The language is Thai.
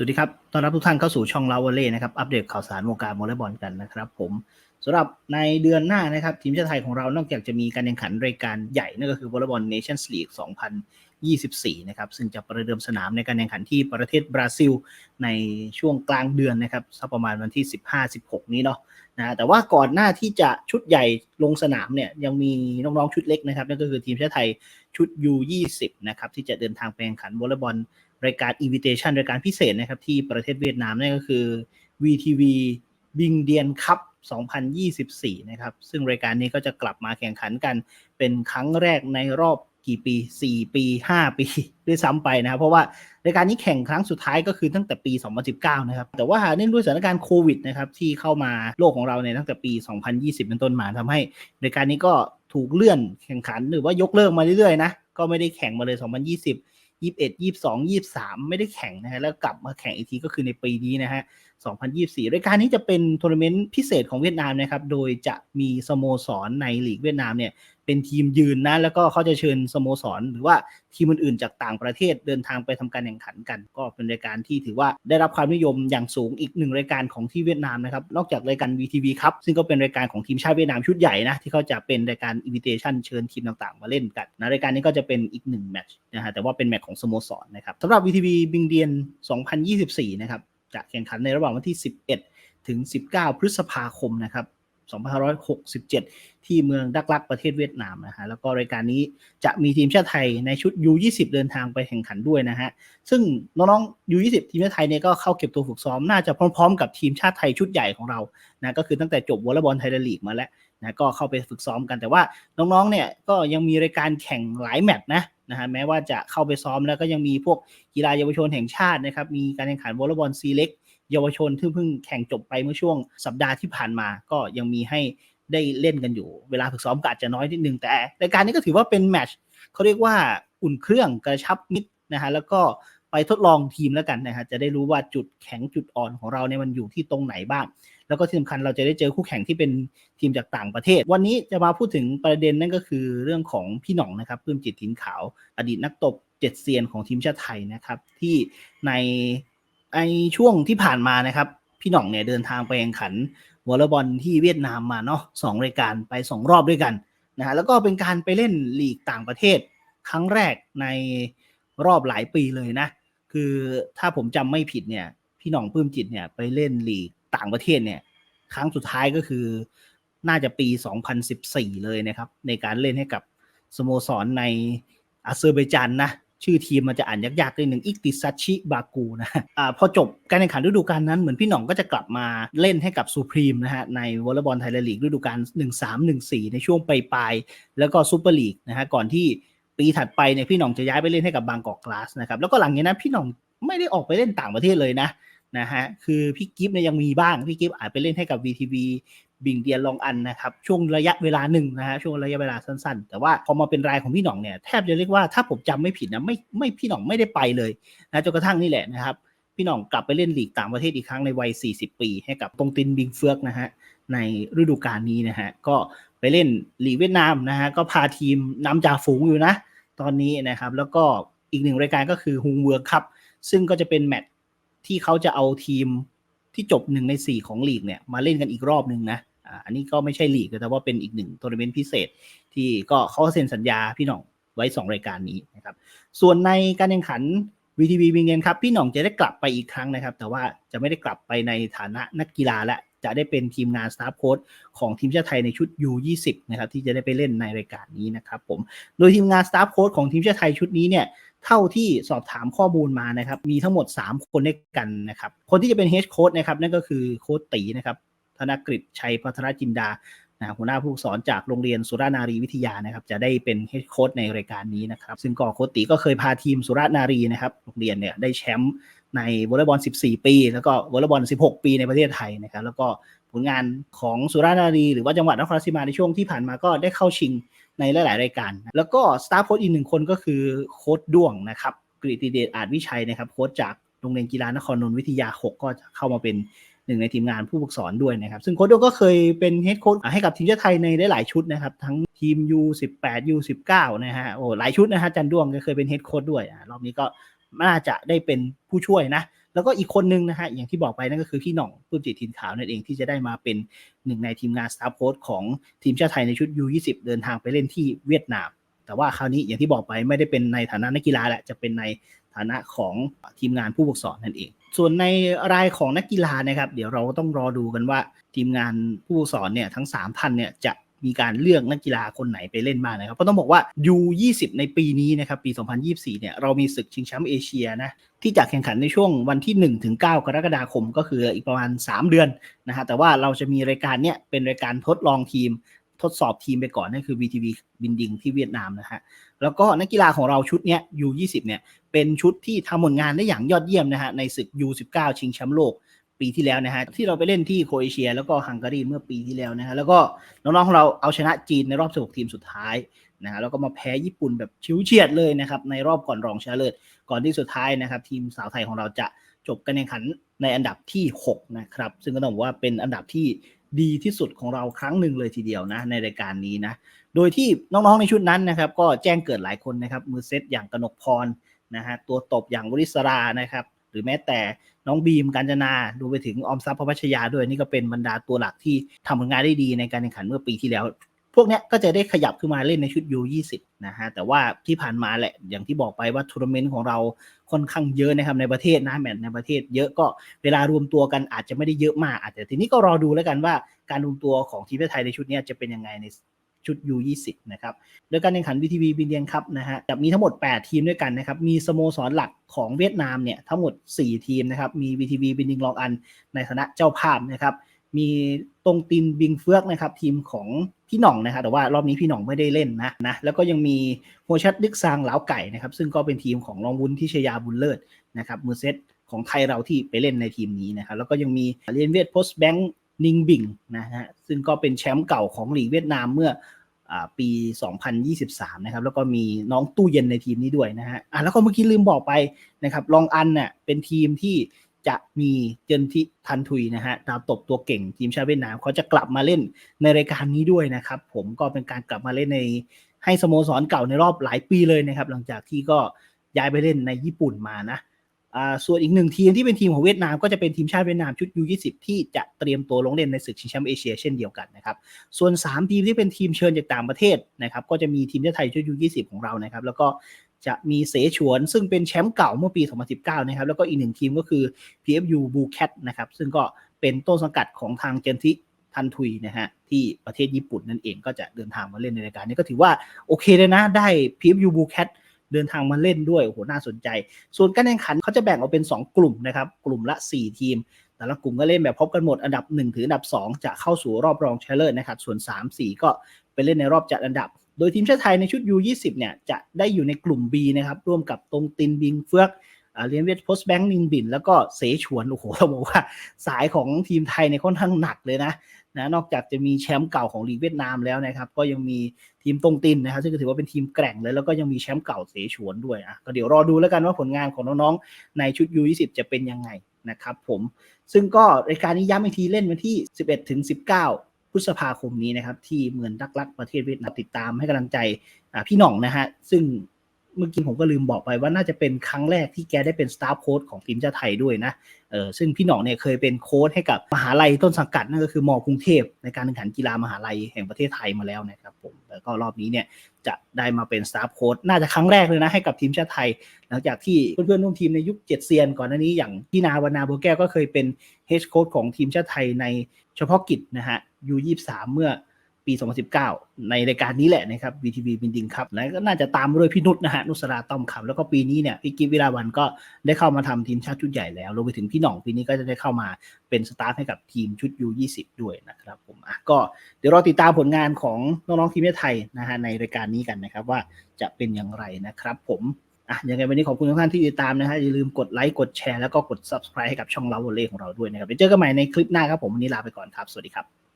สวัสดีครับต้อนรับทุกท่านเข้าสู่ช่องลาวเล่นะครับ อัปเดตข่าวสารวงการวอลเลย์บอลกันนะครับผมสำหรับในเดือนหน้านะครับ ทีมชาติไทยของเรา นอกจากจะมีการแข่งขันรายการใหญ่ นั่นก็คือวอลเลย์บอลเนชั่นส์ลีก 2024 นะครับ ซึ่งจะประเดิมสนามในการแข่งขันที่ประเทศบราซิล ในช่วงกลางเดือนนะครับสักประมาณวันที่ 15-16 นี้เนาะนะแต่ว่าก่อนหน้าที่จะชุดใหญ่ลงสนามเนี่ยยังมีน้องๆชุดเล็กนะครับนั่นก็คือทีมชาติไทยชุด U20 นะครับที่จะเดินทางไปแข่งขันวอลเลย์บอล รายการ Invitation รายการพิเศษนะครับที่ประเทศเวียดนามนั่นก็คือ VTV บิงเดียนคัพ2024 นะครับ ซึ่งรายการนี้ก็จะกลับมาแข่งขันกัน เป็นครั้งแรกในรอบกี่ปี 4 ปี 5 ปี ด้วยซ้ำไปนะครับ เพราะว่ารายการนี้แข่งครั้งสุดท้ายก็คือตั้งแต่ปี 2019 นะครับ แต่ว่าเนื่องด้วยสถานการณ์โควิดนะครับที่เข้ามาโลกของเราในตั้งแต่ปี 2020 เป็นต้นมาทำให้รายการนี้ก็ถูกเลื่อนแข่งขันหรือว่ายกเลิกมาเรื่อยๆนะ ก็ไม่ได้แข่งมาเลย 2020 ยี่สิบเอ็ดยี่สองยี่สามไม่ได้แข่งนะฮะแล้วกลับมาแข่งอีกทีก็คือในปีนี้นะฮะสองพันยี่สี่รายการนี้จะเป็นทัวร์นาเมนต์พิเศษของเวียดนามนะครับ โดยจะมีสโมสรในหลีกเวียดนามเนี่ย เป็นทีมยืนนะ แล้วก็เขาจะเชิญสโมสร หรือว่าทีมอื่นๆจากต่างประเทศเดินทางไปทำการแข่งขันกัน ก็เป็นรายการที่ถือว่าได้รับความนิยมอย่างสูงอีกหนึ่งรายการของที่เวียดนามนะครับนอกจากรายการ VTV ครับซึ่งก็เป็นรายการของทีมชาติเวียดนามชุดใหญ่นะที่เขาจะเป็นรายการ invitation เชิญทีมต่างๆ มาเล่นกันนะรายการนี้ก็จะเป็นอีกหนึ่งแมตช์นะฮะแต่ว่าเป็นแมตช์ของสโมสรนะครับสำหรับ VTV บิงเดียน 2024 นะครับจะแข่งขันในระหว่างวันที่ 11 ถึง 19 พฤษภาคมนะครับ 2567 ที่เมืองดักลักประเทศเวียดนามนะฮะแล้วก็รายการนี้จะมีทีมชาติไทยในชุด U20 เดินทางไปแข่งขันด้วยนะฮะซึ่งน้องๆ U20 ทีมชาติไทยเนี่ยก็เข้าเก็บตัวฝึกซ้อมน่าจะพร้อมๆ กับทีมชาติไทยชุดใหญ่ของเรานะก็คือตั้งแต่จบวอลเลย์บอลไทยลีกมาแล้วนะก็เข้าไปฝึกซ้อมกันแต่ว่าน้องๆเนี่ยก็ยังมีรายการแข่งหลายแมตช์นะนะฮะแม้ว่าจะเข้าไปซ้อมแล้วก็ยังมีพวกกีฬาเยาวชนแห่งชาตินะครับมีการแข่งขันวอลเลย์บอลซีเล็ก เยาวชนที่เพิ่งแข่งจบไปเมื่อช่วงสัปดาห์ที่ผ่านมา ก็ยังมีให้ได้เล่นกันอยู่ เวลาฝึกซ้อมก็อาจจะน้อยนิดนึงแต่รายการนี้ก็ถือว่าเป็นแมชเขาเรียกว่าอุ่นเครื่องกระชับมิตรนะฮะแล้วก็ไปทดลองทีมแล้วกันนะฮะจะได้รู้ว่าจุดแข็งจุดอ่อนของเราเนี่ยมันอยู่ที่ตรงไหนบ้าง แล้วก็ที่สำคัญเราจะได้เจอคู่แข่งที่เป็นทีมจากต่างประเทศ วันนี้จะมาพูดถึงประเด็นนั่นก็คือเรื่องของพี่หน่องนะครับปื้มจิตถิ่นขาว อดีตนักตบเจ็ดเซียนของทีมชาติไทยนะครับ ที่ใน ไอช่วงที่ผ่านมานะครับ พี่หน่องเนี่ยเดินทางไปแข่งขันวอลเลย์บอลที่เวียดนามมาเนาะสองรายการไปสองรอบด้วยกันนะฮะแล้วก็เป็นการไปเล่นลีกต่างประเทศ ครั้งแรกในรอบหลายปีเลยนะ คือถ้าผมจำไม่ผิดเนี่ย พี่หน่องปื้มจิตเนี่ยไปเล่นลีกต่างประเทศเนี่ย ครั้งสุดท้ายก็คือน่าจะปี 2014 เลยนะครับ ในการเล่นให้กับสโมสรในอาเซอร์ไบจานนะ ชื่อทีมมันจะอ่านยากๆนิดหนึ่งอิกติซัชิบากูนะอ่าพอจบการแข่งขันฤดูกาลนั้นเหมือนพี่หน่องก็จะกลับมาเล่นให้กับซูพรีมนะฮะในวอลเลย์บอลไทยลีกฤดูกาล13-14 ในช่วงปลายๆแล้วก็ซูเปอร์ลีกนะฮะก่อนที่ปีถัดไปเนี่ยพี่หน่องจะย้ายไปเล่นให้กับบางกอกกลาสนะครับแล้วก็หลังจากนั้นพี่หน่องไม่ได้ออกไปเล่นต่างประเทศเลยนะนะฮะคือพี่กิฟต์เนี่ยยังมีบ้างพี่กิฟต์อาจไปเล่นให้กับ VTV บิงเดียนลองอันนะครับช่วงระยะเวลาหนึ่งนะฮะช่วงระยะเวลาสั้นๆ แต่ว่าพอมาเป็นรายของพี่หน่องเนี่ยแทบจะเรียกว่าถ้าผมจำไม่ผิดนะไม่ไม่พี่หน่องไม่ได้ไปเลยนะจนกระทั่งนี่แหละนะครับพี่หน่องกลับไปเล่นลีกต่างประเทศอีกครั้งในวัย 40 ปี ให้กับตงตินบิงเฟือกนะฮะในฤดูกาลนี้นะฮะก็ไปเล่นลีกเวียดนามนะฮะก็พาทีมนำจ่าฝูงอยู่นะ ตอนนี้นะครับแล้วก็อีกหนึ่งรายการก็คือฮุงเวิร์คัพซึ่งก็จะเป็นแมตช์ที่เขาจะเอาทีมที่จบหนึ่งในสี่ของลีกเนี่ยมาเล่นกันอีกรอบหนึ่งนะ อันนี้ก็ไม่ใช่ลีกแต่ว่าเป็นอีกหนึ่งทัวร์นาเมนต์พิเศษ ที่ก็เขาเซ็นสัญญาพี่หน่องไว้ 2 รายการนี้นะครับ ส่วนในการแข่งขัน VTV วิงเกนครับพี่หน่องจะได้กลับไปอีกครั้งนะครับ แต่ว่าจะไม่ได้กลับไปในฐานะนักกีฬาและจะได้เป็นทีมงานสตาฟโค้ชของทีมชาติไทยในชุด U20 นะครับที่จะได้ไปเล่นในรายการนี้นะครับผมโดยทีมงานสตาฟโค้ชของทีมชาติไทยชุดนี้เนี่ยเท่าที่สอบถามข้อมูลมานะครับมีทั้งหมด 3 คนด้วยกันนะครับคนที่จะเป็นเฮดโค้ชนะครับนั่นก็คือโค้ชตีนะครับ ธนกฤษชัยพัฒนจินดานะหัวหน้าผู้สอนจากโรงเรียนสุรานารีวิทยานะครับ จะได้เป็นเฮดโค้ชในรายการนี้นะครับ ซึ่งก็โค้ชตีก็เคยพาทีมสุรานารีนะครับ โรงเรียนเนี่ยได้แชมป์ในวอลเลย์บอล 14 ปี แล้วก็วอลเลย์บอล 16 ปีในประเทศไทยนะครับ แล้วก็ผลงานของสุรานารี หรือว่าจังหวัดนครราชสีมาในช่วงที่ผ่านมาก็ได้เข้าชิงในหลาย ๆ รายการ แล้วก็สตาฟโค้ชอีกหนึ่งคนก็คือโค้ชด้วงนะครับกฤติเดชอาจวิชัยนะครับโค้ชจากโรงเรียนกีฬานครนนทวิทยา 6 ก็จะเข้ามาเป็น หนึ่งในทีมงานผู้ฝึกสอนด้วยนะครับ ซึ่งโค้ชด้วงก็เคยเป็นเฮดโค้ชให้กับทีมชาติไทยในหลายชุดนะครับ ทั้งทีม U18 U19 นะฮะโอ้หลายชุดนะฮะจันด้วงก็เคยเป็นเฮดโค้ชด้วยรอบนี้ก็น่าจะได้เป็นผู้ช่วยนะ แล้วก็อีกคนนึงนะฮะอย่างที่บอกไปนั่นก็คือพี่หน่องปลื้มจิตถิ่นขาวนั่นเองที่จะได้มาเป็นหนึ่งในทีมงานสตาฟโค้ชของทีมชาติไทยในชุด U20 เดินทางไปเล่นที่เวียดนาม แต่ว่าคราวนี้อย่างที่บอกไปไม่ได้เป็นในฐานะนักกีฬาแหละจะเป็นในฐานะของทีมงานผู้ฝึกสอนนั่นเอง ส่วนในรายของนักกีฬานะครับ เดี๋ยวเราก็ต้องรอดูกันว่าทีมงานผู้สอนเนี่ยทั้ง3ท่านเนี่ยจะมีการเลือกนักกีฬาคนไหนไปเล่นบ้างนะครับเพราะต้องบอกว่า U20 ในปีนี้นะครับปี 2024 เนี่ยเรามีศึกชิงแชมป์เอเชียนะที่จะแข่งขันในช่วงวันที่ 1 ถึง 9 กรกฎาคมก็คืออีกประมาณ 3 เดือนนะฮะแต่ว่าเราจะมีรายการเนี่ยเป็นรายการทดลองทีมทดสอบทีมไปก่อนนั่นคือ VTV บินดิงที่เวียดนามนะฮะ แล้วก็นักกีฬาของเราชุดเนี้ย U20 เนี่ยเป็นชุดที่ทำผลงานได้อย่างยอดเยี่ยมนะฮะในศึก U19 ชิงแชมป์โลกปีที่แล้วนะฮะที่เราไปเล่นที่โคเอเชีย แล้วก็ฮังการีเมื่อปีที่แล้วนะฮะแล้วก็น้องๆของเราเอาชนะจีนในรอบ 16 ทีมสุดท้ายนะฮะแล้วก็มาแพ้ญี่ปุ่นแบบชิวเฉียดเลยนะครับในรอบก่อนรองชนะเลิศก่อนที่สุดท้ายนะครับทีมสาวไทยของเราจะจบการแข่งขันในอันดับที่ 6 นะครับ ซึ่งก็ต้องบอกว่าเป็นอันดับที่ ดีที่สุดของเราครั้งหนึ่งเลยทีเดียวนะในรายการนี้นะ โดยที่น้องๆในชุดนั้นนะครับก็แจ้งเกิดหลายคนนะครับมือเซตอย่างกนกพรนะฮะตัวตบอย่างวริศรานะครับหรือแม้แต่น้องบีมกัญจนาดูไปถึงออมทรัพย์พพัชยาด้วยนี่ก็เป็นบรรดาตัวหลักที่ทำผลงานได้ดีในการแข่งขันเมื่อปีที่แล้ว วกเนี้ยก็จะได้ขยับขึ้นมาเล่นในชุด U20 นะฮะแต่ว่าที่ผ่านมาแหละอย่างที่บอกไปว่าทัวร์นาเมนต์ของเราค่อนข้างเยอะนะครับในประเทศนะแมตช์ในประเทศเยอะก็เวลารวมตัวกันอาจจะไม่ได้เยอะมากอาจจะทีนี้ก็รอดูแล้วกันว่าการรวมตัวของทีมไทยในชุดนี้จะเป็นยังไงในชุด U20 นะครับ โดยการแข่งขัน VTV บินเดียนครับนะฮะจะมีทั้งหมด 8 ทีมด้วยกันนะครับ มีสโมสรหลักของเวียดนามเนี่ยทั้งหมด 4 ทีมนะครับ มี VTV บินดิงลองอันในฐานะเจ้าภาพนะครับ มีตรงตินบิงเฟือกนะครับทีมของพี่หน่องนะครับแต่ว่ารอบนี้พี่หน่องไม่ได้เล่นนะนะแล้วก็ยังมีโฮชัดดึกซางเหลาไก่นะครับซึ่งก็เป็นทีมของรองวุ้นที่ชยาบุญเลิศนะครับมือเซตของไทยเราที่ไปเล่นในทีมนี้นะครับแล้วก็ยังมีเรียนเวียดโพสแบงค์นิงบิงนะฮะซึ่งก็เป็นแชมป์เก่าของลีกเวียดนามเมื่ออ่าปี 2023 นะครับ แล้วก็มีน้องตู้เย็นในทีมนี้ด้วยนะฮะอะแล้วก็เมื่อกี้ลืมบอกไปนะครับ ลองอันเนี่ยเป็นทีมที่ จะมีเจนทิทันทุยนะฮะดาวตบตัวเก่งทีมชาติเวียดนามเขาจะกลับมาเล่นในรายการนี้ด้วยนะครับ ผมก็เป็นการกลับมาเล่นในให้สโมสรเก่าในรอบหลายปีเลยนะครับ หลังจากที่ก็ย้ายไปเล่นในญี่ปุ่นมานะส่วนอีกหนึ่งทีมที่เป็นทีมของเวียดนามก็จะเป็นทีมชาติเวียดนามชุด U20 ที่จะเตรียมตัวลงเล่นในศึกชิงแชมป์เอเชียเช่นเดียวกันนะครับ ส่วน 3 ทีมที่เป็นทีมเชิญจากต่างประเทศนะครับ ก็จะมีทีมชาติไทยชุด U20 ของเรานะครับ แล้วก็ จะมีเสฉวน ซึ่งเป็นแชมป์เก่าเมื่อปี 2019 นะครับ แล้วก็อีกหนึ่งทีมก็คือ PFU Blue Cat นะครับ ซึ่งก็เป็นต้นสังกัดของทางเจนทิทันทุยนะฮะที่ประเทศญี่ปุ่นนั่นเองก็จะเดินทางมาเล่นในรายการนี้ก็ถือว่าโอเคเลยนะ ได้ PFU Blue Cat เดินทางมาเล่นด้วยโอ้โหน่าสนใจ ส่วนการแข่งขันเขาจะแบ่งออกเป็น 2 กลุ่มนะครับ กลุ่มละ 4 ทีม แต่ละกลุ่มก็เล่นแบบพบกันหมดอันดับ 1 ถึงอันดับ 2 จะเข้าสู่รอบรองชนะเลิศนะครับ ส่วน 3 4 ก็ไปเล่นในรอบจัดอันดับ โดยทีมชาติไทยในชุด U20 เนี่ยจะได้อยู่ในกลุ่ม B นะครับร่วมกับตรงตินบิงเฟือกเรียนเวทโพสแบงค์นิงบิน แล้วก็เสฉวนโอ้โหเราบอกว่าสายของทีมไทยในค่อนข้างหนักเลยนะนะนอกจากจะมีแชมป์เก่าของลีกเวียดนามแล้วนะครับก็ยังมีทีมตรงตินนะครับซึ่งก็ถือว่าเป็นทีมแกร่งเลยแล้วก็ยังมีแชมป์เก่าเสฉวนด้วยอะก็เดี๋ยวรอดูแล้วกันว่าผลงานของน้องๆในชุด U20 จะเป็นยังไงนะครับผมซึ่งก็รายการนี้ย้ำอีกทีเล่นวันที่ 11ถึง19 พฤษภาคมนี้นะครับ ที่เมืองดักลักประเทศเวียดนามติดตามให้กำลังใจพี่หน่องนะฮะซึ่ง เมื่อกี้ผมก็ลืมบอกไปว่าน่าจะเป็นครั้งแรกที่แกได้เป็นสตาฟโค้ชของทีมชาติไทยด้วยนะเออซึ่งพี่หน่องเนี่ยเคยเป็นโค้ชให้กับมหาลัยต้นสังกัดนั่นก็คือมอกรุงเทพในการแข่งขันกีฬามหาลัยแห่งประเทศไทยมาแล้วนะครับผมแล้วก็รอบนี้เนี่ยจะได้มาเป็นสตาฟโค้ชน่าจะครั้งแรกเลยนะให้กับทีมชาติไทย หลังจากที่เพื่อนๆร่วมทีมในยุคเจ็ดเซียนก่อนหน้านี้อย่างพี่นาวรรณาบัวแก้วก็เคยเป็นเฮดโค้ชของทีมชาติไทยในเฉพาะกิจนะฮะ U23 เมื่อ ปี 2019 ในรายการนี้แหละนะครับ VTV บินดิงครับแล้วก็น่าจะตามด้วยพี่นุชนะฮะนุสราต้อมคำแล้วก็ปีนี้เนี่ยพี่กิฟวิลาวันก็ได้เข้ามาทำทีมชาติชุดใหญ่แล้วรวมไปถึงพี่หน่องปีนี้ก็จะได้เข้ามาเป็นสตาฟให้กับทีมชุด U20 ด้วยนะครับผมอะก็เดี๋ยวรอติดตามผลงานของน้องๆทีมชาติไทยนะฮะในรายการนี้กันนะครับว่าจะเป็นอย่างไรนะครับผมอะยังไงวันนี้ขอบคุณทุกท่านที่ติดตามนะฮะอย่าลืมกดไลค์กดแชร์แล้วก็กด subscribe ให้กับช่องเราวอลเล่ของเราด้วยนะครับเดี๋ยวเจอกันใหม่ในคลิปหน้าครับผมวันนี้ลาไปก่อนครับ สวัสดีครับ